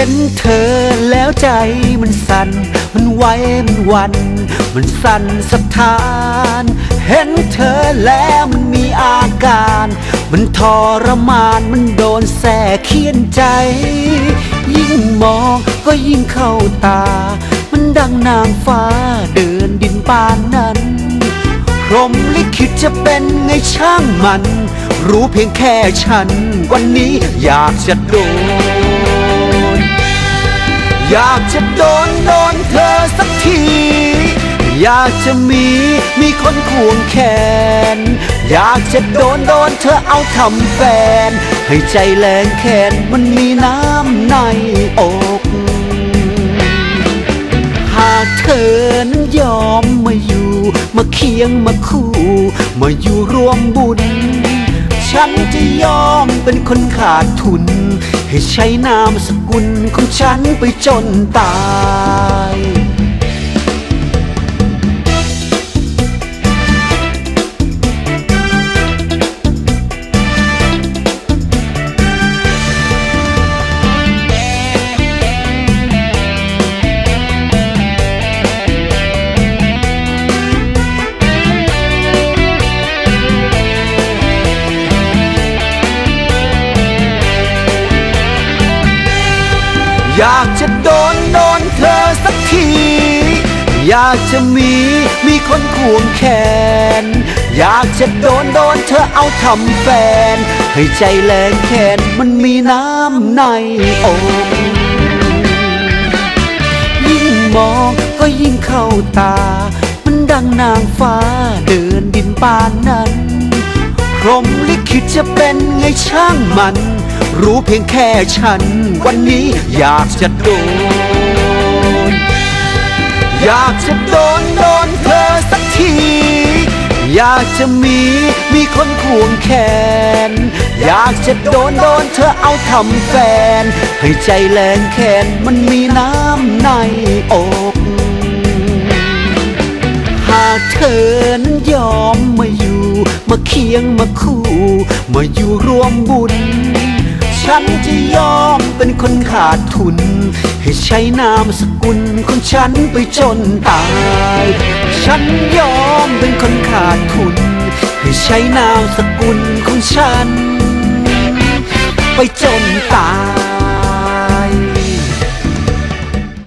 ห็นเธอแล้วใจมันสั่น มันไหวมันวัน มันสั่นสะท้าน เห็นเธอแล้วมันมีอาการ มันทรมานมันโดนแส่เคียนใจ ยิ่งมองก็ยิ่งเข้าตา มันดังนางฟ้าเดินดินปานนั้นพรหมลิขิตจะเป็นไงช่างมัน รู้เพียงแค่ฉัน วันนี้อยากจะโดน อยากจะโดนโดนเธอสักที อยากจะมีมีคนควงแขน อยากจะโดนโดนเธอเอาทำแฟน ให้ใจแรงแขนมันมีน้ำในอก หากเธอนั้นยอมมาอยู่ มาเคียงมาคู่ มาอยู่รวมบุญ ฉันจะยอมเป็นคนขาดทุน ให้ใช้นามสกุลของฉันไปจนตาย อยากจะโดนโดนเธอสักที อยากจะมีมีคนควงแขน อยากจะโดนโดนเธอเอาทำแฟน ให้ใจแรงแขนมันมีน้ำในอกยิ่งมองก็ยิ่งเข้าตา มันดังนางฟ้าเดินดินปานนั้น พรมลิขิตจะเป็นไงช่างมัน รู้เพียงแค่ฉัน วันนี้อยากจะโดน อยากจะโดนโดนเธอสักที อยากจะมีมีคนควงแขน อยากจะโดนโดนเธอเอาทำแฟน ให้ใจแรงแขนมันมีน้ำในอกหากเธอนั้นยอมมาอยู่ มาเคียงมาคู่ มาอยู่รวมบุญ ฉันจะยอมเป็นคนขาดทุน ให้ใช้นามสกุลของฉันไปจนตาย ฉันยอมเป็นคนขาดทุน ให้ใช้นามสกุลของฉัน ไปจนตาย